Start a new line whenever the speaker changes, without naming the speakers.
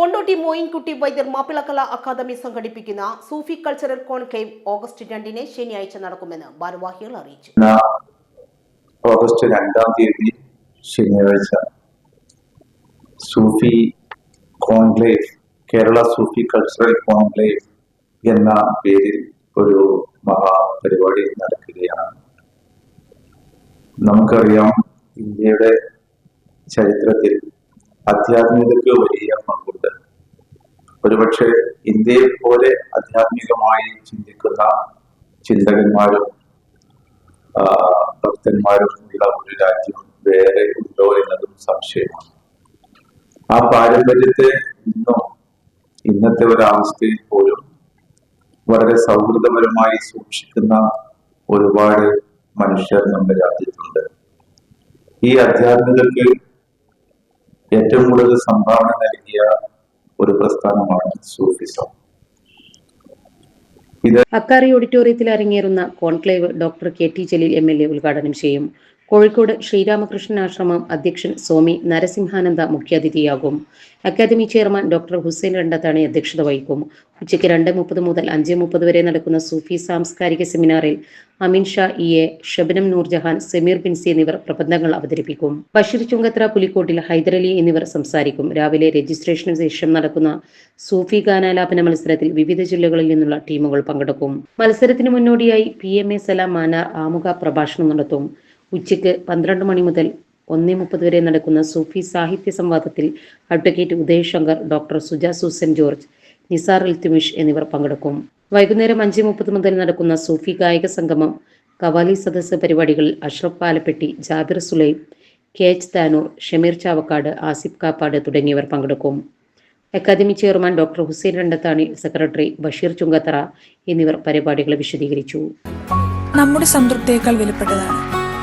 Kondotty Moyinkutty Vaidyar Mappilakala academy സംഘടിപ്പിക്കുന്ന സൂഫി cultural conclave August രണ്ടിന് ശനിയാഴ്ച നടക്കുമെന്ന് ഭാരവാഹികൾ അറിയിച്ചു.
ഓഗസ്റ്റ് രണ്ടാം തീയതി ശനിയാഴ്ച Sufi conclave Kerala Sufi cultural conclave എന്ന പേരിൽ ഒരു മഹാപരിപാടി നടക്കുകയാണ്. നമുക്കറിയാം ഇന്ത്യയുടെ ചരിത്രത്തിൽ ആധ്യാത്മികതയ്ക്ക് വലിയ പങ്കുണ്ട്. ഒരുപക്ഷെ ഇന്ത്യയെ പോലെ ആധ്യാത്മികമായി ചിന്തിക്കുന്ന ചിന്തകന്മാരും ഭക്തന്മാരും ഉള്ള ഒരു രാജ്യം വേറെ ഉണ്ടോ എന്നതും സംശയമാണ്. ആ പാരമ്പര്യത്തെ ഇന്നും ഇന്നത്തെ ഒരവസ്ഥയിൽ പോലും വളരെ സൗഹൃദപരമായി സൂക്ഷിക്കുന്ന ഒരുപാട് മനുഷ്യർ നമ്മുടെ രാജ്യത്തുണ്ട്. ഈ അധ്യാത്മികർക്ക് ഏറ്റവും കൂടുതൽ സംഭാവന നൽകിയ ഒരു പ്രസ്ഥാനമാണ് സൂഫിസം.
അക്കാറി ഓഡിറ്റോറിയത്തിൽ അരങ്ങേറുന്ന conclave doctor K T Jaleel M L A ഉദ്ഘാടനം ചെയ്യും. കോഴിക്കോട് ശ്രീരാമകൃഷ്ണൻ ആശ്രമം അധ്യക്ഷൻ സ്വാമി നരസിംഹാനന്ദ മുഖ്യാതിഥിയാകും. Academy chairman doctor Hussain Randathani അധ്യക്ഷത വഹിക്കും. ഉച്ചയ്ക്ക് രണ്ട് മുപ്പത് മുതൽ അഞ്ച് മുപ്പത് വരെ നടക്കുന്ന സൂഫി സാംസ്കാരിക സെമിനാറിൽ അമിൻ ഷാ ഇ എ ഷബനം നൂർജഹാൻ സമീർ ബിൻസി എന്നിവർ പ്രബന്ധങ്ങൾ അവതരിപ്പിക്കും. ബഷീർ ചുങ്കത്ര പുലിക്കോട്ടിൽ ഹൈദരലി എന്നിവർ സംസാരിക്കും. രാവിലെ രജിസ്ട്രേഷന് ശേഷം നടക്കുന്ന സൂഫി ഗാനാലാപന മത്സരത്തിൽ വിവിധ ജില്ലകളിൽ നിന്നുള്ള ടീമുകൾ പങ്കെടുക്കും. മത്സരത്തിന് മുന്നോടിയായി P M A Salam Manar ആമുഖ പ്രഭാഷണം നടത്തും. ഉച്ചയ്ക്ക് പന്ത്രണ്ട് മണി മുതൽ ഒന്നേ മുപ്പത് വരെ നടക്കുന്ന സൂഫി സാഹിത്യ സംവാദത്തിൽ advocate Uday Shankar doctor Suja Susan George Nisar Iltutmish എന്നിവർ പങ്കെടുക്കും. വൈകുന്നേരം അഞ്ച് മുപ്പത് മുതൽ നടക്കുന്ന സൂഫി ഗായക സംഗമം കവാലി സദസ്സ് പരിപാടികളിൽ അഷ്റഫ് പാലപ്പെട്ടി ജാബിർ സുലൈം കെ എച്ച് താനൂർ ഷമീർ ചാവക്കാട് ആസിഫ് കാപ്പാട് തുടങ്ങിയവർ പങ്കെടുക്കും. Academy chairman doctor Hussain Randathani secretary Basheer Chungathara എന്നിവർ പരിപാടികളെ വിശദീകരിച്ചു.
നമ്മുടെ സംതൃപ്തിയേക്കാൾ വിലപ്പെട്ടതാണ്.